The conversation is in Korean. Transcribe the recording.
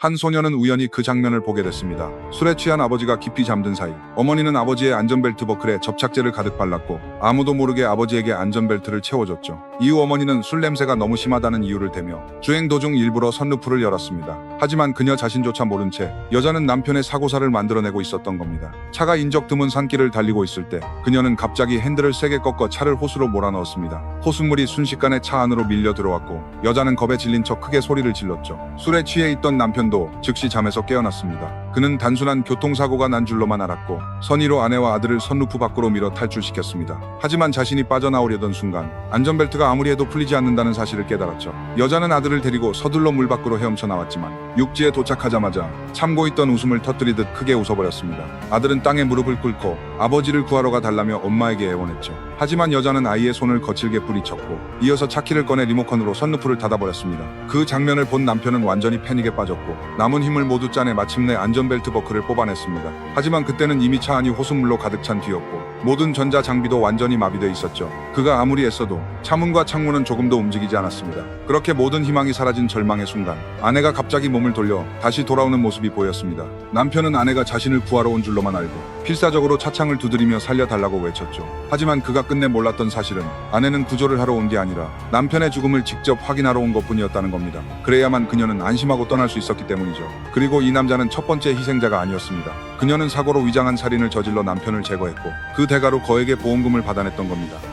한 소녀는 우연히 그 장면을 보게 됐습니다. 술에 취한 아버지가 깊이 잠든 사이 어머니는 아버지의 안전벨트 버클에 접착제를 가득 발랐고 아무도 모르게 아버지에게 안전벨트를 채워줬죠. 이후 어머니는 술 냄새가 너무 심하다는 이유를 대며 주행 도중 일부러 선루프를 열었습니다. 하지만 그녀 자신조차 모른 채 여자는 남편의 사고사를 만들어내고 있었던 겁니다. 차가 인적 드문 산길을 달리고 있을 때 그녀는 갑자기 핸들을 세게 꺾어 차를 호수로 몰아넣었습니다. 호수물이 순식간에 차 안으로 밀려 들어왔고 여자는 겁에 질린 척 크게 소리를 질렀죠. 술에 취해 있던 남편 도 즉시 잠에서 깨어났습니다. 그는 단순한 교통사고가 난 줄로만 알았고 선의로 아내와 아들을 선루프 밖으로 밀어 탈출시켰습니다. 하지만 자신이 빠져나오려던 순간 안전벨트가 아무리 해도 풀리지 않는다는 사실을 깨달았죠. 여자는 아들을 데리고 서둘러 물 밖으로 헤엄쳐 나왔지만 육지에 도착하자마자 참고 있던 웃음을 터뜨리듯 크게 웃어버렸습니다. 아들은 땅에 무릎을 꿇고 아버지를 구하러 가달라며 엄마에게 애원했죠. 하지만 여자는 아이의 손을 거칠게 뿌리쳤고 이어서 차키를 꺼내 리모컨으로 선루프를 닫아버렸습니다. 그 장면을 본 남편은 완전히 패닉에 빠졌고 남은 힘을 모두 짜내 마침내 안전벨트 버클을 뽑아냈습니다. 하지만 그때는 이미 차 안이 호수물로 가득 찬 뒤였고 모든 전자 장비도 완전히 마비돼 있었죠. 그가 아무리 애써도 차문과 창문은 조금도 움직이지 않았습니다. 그렇게 모든 희망이 사라진 절망의 순간 아내가 갑자기 몸을 돌려 다시 돌아오는 모습이 보였습니다. 남편은 아내가 자신을 구하러 온 줄로만 알고 필사적으로 차창을 두드리며 살려달라고 외쳤죠. 하지만 그가 끝내 몰랐던 사실은 아내는 구조를 하러 온 게 아니라 남편의 죽음을 직접 확인하러 온 것뿐이었다는 겁니다. 그래야만 그녀는 안심하고 떠날 수 있었기 때문이죠. 그리고 이 남자는 첫 번째 희생자가 아니었습니다. 그녀는 사고로 위장한 살인을 저질러 남편을 제거했고 그 대가로 거액의 보험금을 받아냈던 겁니다.